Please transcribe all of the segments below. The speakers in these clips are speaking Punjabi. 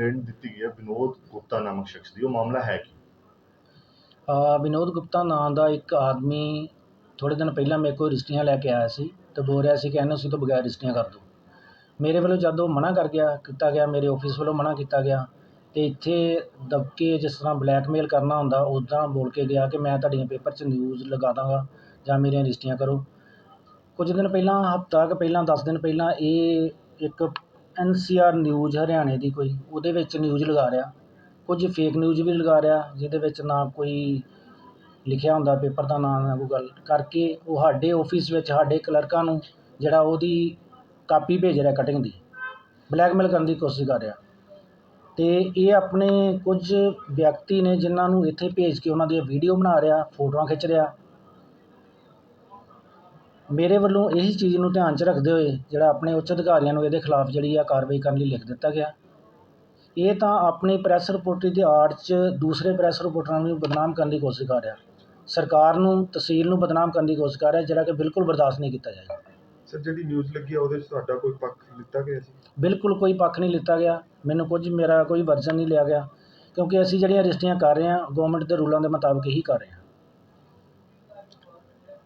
ਗੁਪਤਾ ਨਾਮਕ ਸ਼ਖਸ ਦੀ, ਉਹ ਮਾਮਲਾ ਹੈ ਕੀ? ਵਿਨੋਦ ਗੁਪਤਾ ਨਾਂ ਦਾ ਇੱਕ ਆਦਮੀ ਥੋੜ੍ਹੇ ਦਿਨ ਪਹਿਲਾਂ ਮੇਰੇ ਕੋਲ ਰਜਿਸਟਰੀਆਂ ਲੈ ਕੇ ਆਇਆ ਸੀ ਅਤੇ ਬੋਲ ਰਿਹਾ ਸੀ ਕਿ ਐਨਓਸੀ ਤੋਂ ਬਗੈਰ ਰਜਿਸਟਰੀਆਂ ਕਰ ਦਿਉ ਮੇਰੇ ਵੱਲੋਂ ਜਦ ਉਹ ਮਨਾ ਕਰ ਗਿਆ, ਕੀਤਾ ਗਿਆ, ਮੇਰੇ ਆਫਿਸ ਵੱਲੋਂ ਮਨਾ ਕੀਤਾ ਗਿਆ ਅਤੇ ਇੱਥੇ ਦਬਕੇ ਜਿਸ ਤਰ੍ਹਾਂ ਬਲੈਕਮੇਲ ਕਰਨਾ ਹੁੰਦਾ ਉੱਦਾਂ ਬੋਲ ਕੇ ਗਿਆ ਕਿ ਮੈਂ ਤੁਹਾਡੀਆਂ ਪੇਪਰ 'ਚ ਨਿਊਜ਼ ਲਗਾ ਦਾਂਗਾ ਜਾਂ ਮੇਰੀਆਂ ਰਜਿਸਟਰੀਆਂ ਕਰੋ। ਕੁਝ ਦਿਨ ਪਹਿਲਾਂ, ਹਫ਼ਤਾ ਕੁ ਪਹਿਲਾਂ, ਦਸ ਦਿਨ ਪਹਿਲਾਂ ਇਹ ਇੱਕ ਐੱਨ ਸੀ ਆਰ ਨਿਊਜ਼ ਹਰਿਆਣੇ ਦੀ ਕੋਈ, ਉਹਦੇ ਵਿੱਚ ਨਿਊਜ਼ ਲਗਾ ਰਿਹਾ। ਕੁਝ ਫੇਕ ਨਿਊਜ਼ ਵੀ ਲਗਾ ਰਿਹਾ, ਜਿਹਦੇ ਵਿੱਚ ਨਾ ਕੋਈ ਲਿਖਿਆ ਹੁੰਦਾ ਪੇਪਰ ਦਾ, ਨਾ ਨਾ ਕੋਈ ਗੱਲ। ਕਰਕੇ ਉਹ ਸਾਡੇ ਆਫਿਸ ਵਿੱਚ, ਸਾਡੇ ਕਲਰਕਾਂ ਨੂੰ ਜਿਹੜਾ ਉਹਦੀ ਕਾਪੀ ਭੇਜ ਰਿਹਾ ਕਟਿੰਗ ਦੀ। ਬਲੈਕਮੇਲ ਕਰਨ ਦੀ ਕੋਸ਼ਿਸ਼ ਕਰ ਰਿਹਾ। ਅਤੇ ਇਹ ਆਪਣੇ ਕੁਝ ਵਿਅਕਤੀ ਨੇ ਜਿਨ੍ਹਾਂ ਨੂੰ ਇੱਥੇ ਭੇਜ ਕੇ ਉਹਨਾਂ ਦੀਆਂ ਵੀਡੀਓ ਬਣਾ ਰਿਹਾ, ਫੋਟੋਆਂ ਖਿੱਚ ਰਿਹਾ। ਮੇਰੇ ਵੱਲੋਂ ਇਹੀ ਚੀਜ਼ ਨੂੰ ਧਿਆਨ 'ਚ ਰੱਖਦੇ ਹੋਏ ਜਿਹੜਾ ਆਪਣੇ ਉੱਚ ਅਧਿਕਾਰੀਆਂ ਨੂੰ ਇਹਦੇ ਖਿਲਾਫ ਜਿਹੜੀ ਆ ਕਾਰਵਾਈ ਕਰਨ ਲਈ ਲਿਖ ਦਿੱਤਾ ਗਿਆ। ਇਹ ਤਾਂ ਆਪਣੀ ਪ੍ਰੈਸ ਰਿਪੋਰਟਰ ਦੀ ਆੜ 'ਚ ਦੂਸਰੇ ਪ੍ਰੈਸ ਰਿਪੋਰਟਰਾਂ ਨੂੰ ਬਦਨਾਮ ਕਰਨ ਦੀ ਕੋਸ਼ਿਸ਼ ਕਰ ਰਿਹਾ। ਸਰਕਾਰ ਨੂੰ ਤਹਿਸੀਲ ਨੂੰ ਬਦਨਾਮ ਕਰਨ ਦੀ ਕੋਸ਼ਿਸ਼ ਕਰ ਰਿਹਾ ਜਿਹੜਾ ਕਿ ਬਿਲਕੁਲ ਬਰਦਾਸ਼ਤ ਨਹੀਂ ਕੀਤਾ ਜਾਏਗਾ। ਸਰ ਜਿਹੜੀ ਨਿਊਜ਼ ਲੱਗੀ ਆ ਉਹਦੇ 'ਚ ਤੁਹਾਡਾ ਕੋਈ ਪੱਖ ਲਿੱਤਾ ਗਿਆ ਸੀ? ਬਿਲਕੁਲ ਕੋਈ ਪੱਖ ਨਹੀਂ ਲਿੱਤਾ ਗਿਆ। ਮੈਨੂੰ ਕੁਝ ਮੇਰਾ ਕੋਈ ਵਰਜਨ ਨਹੀਂ ਲਿਆ ਗਿਆ। ਕਿਉਂਕਿ ਅਸੀਂ ਜਿਹੜੀਆਂ ਰਜਿਸਟਰੀਆਂ ਕਰ ਰਹੇ ਹਾਂ ਗਵਰਨਮੈਂਟ ਦੇ ਰੂਲਾਂ ਦੇ ਮੁਤਾਬਕ ਹੀ ਕਰ ਰਹੇ ਹਾਂ।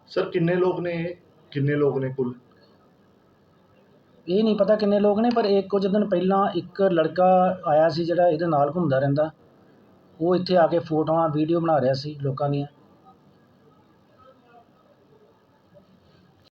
ਸਰ ਕਿੰਨੇ ਲੋਕ ਨੇ? ਕਿੰਨੇ ਲੋਕ ਨੇ ਕੁੱਲ? ਇਹ ਨਹੀਂ ਪਤਾ ਕਿੰਨੇ ਲੋਕ ਨੇ, ਪਰ ਇਹ ਕੁਝ ਦਿਨ ਪਹਿਲਾਂ ਇੱਕ ਲੜਕਾ ਆਇਆ ਸੀ ਜਿਹੜਾ ਇਹਦੇ ਨਾਲ ਘੁੰਮਦਾ ਰਹਿੰਦਾ। ਉਹ ਇੱਥੇ ਆ ਕੇ ਫੋਟੋਆਂ, ਵੀਡੀਓ ਬਣਾ ਰਿਹਾ ਸੀ ਲੋਕਾਂ ਦੀਆਂ।